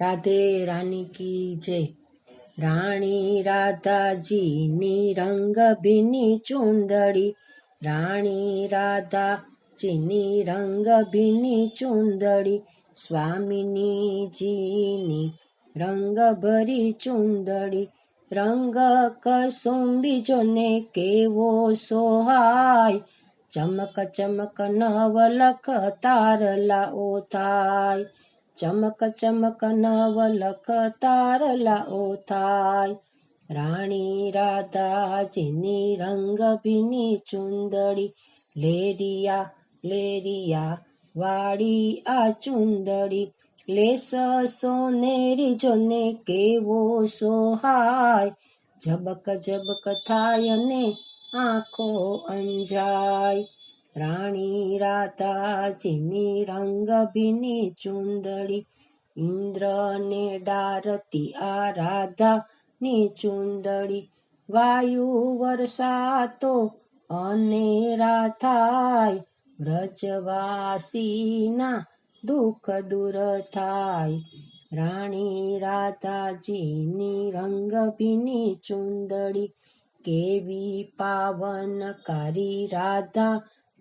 રાધે રાની કી જય. રાણી રાધાજીની રંગ ભીની ચુંદડી. રાણી રાધાજીની રંગ ભીની ચુંદડી. સ્વામિનીજીની રંગ ભરી ચુંદડી. રંગ કસુંબી જોને કેવો સોહાય? ચમક ચમક નવલખ તારલા ઓ થાય. ચમક ચમક નવલખ તારલા ઓ થાય રાણી રાધાજીની રંગ ભીની ચુંદડી. લેરિયા લેરિયા વાળી આ ચુંદડી. લેસ સોનેરી જોને કેવો સોહાય. ઝબક ઝબક થાય ને આંખો અંજાય. રાણી રાધાજીની રંગ ભીની ચુંદડી, ઇન્દ્રને ડારતી આ રાધાની ચુંદડી. વાયુ વરસાતો અનેરા થાય વ્રજવાસીના દુઃખ દૂર થાય. રાણી રાધાજીની રંગ ભીની ચુંદડી, કેવી પાવનકારી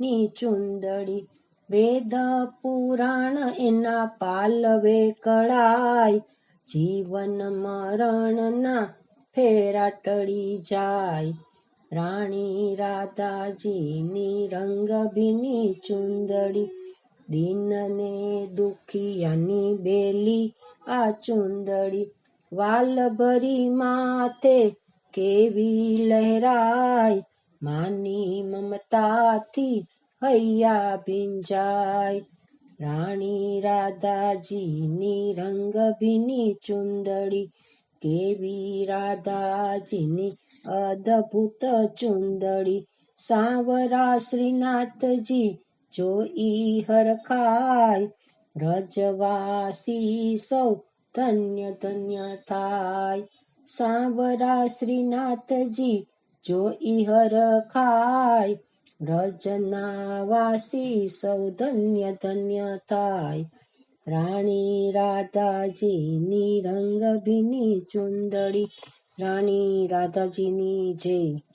રાધાની ચુંદડી વેદ પુરાણ એના પાલવે કળાય. જીવન મરણના ફેરા ટળી જાય. રાણી રાધાજીની રંગ ભીની ચુંદડી, દિનને દુખિયાની બેલી આ ચુંદડી. વાલ ભરી માથે કેવી લહેરાય માની મમતાથી હૈયા ભીંજાય રાણી રાધાજીની રંગ ભીની ચુંદડી કેવી રાધાજીની અદભુત ચુંદડી સાવરા શ્રીનાથજી જોઈ હરખાય રજવાસી સૌ ધન્ય ધન્ય થાય સાવરા શ્રીનાથજી જોઈ રજના વાસી સૌ ધન્ય ધન્ય થાય. રાણી રાધાજીની રંગ ભીની ચુંદડી, રાણી રાધાજીની જય.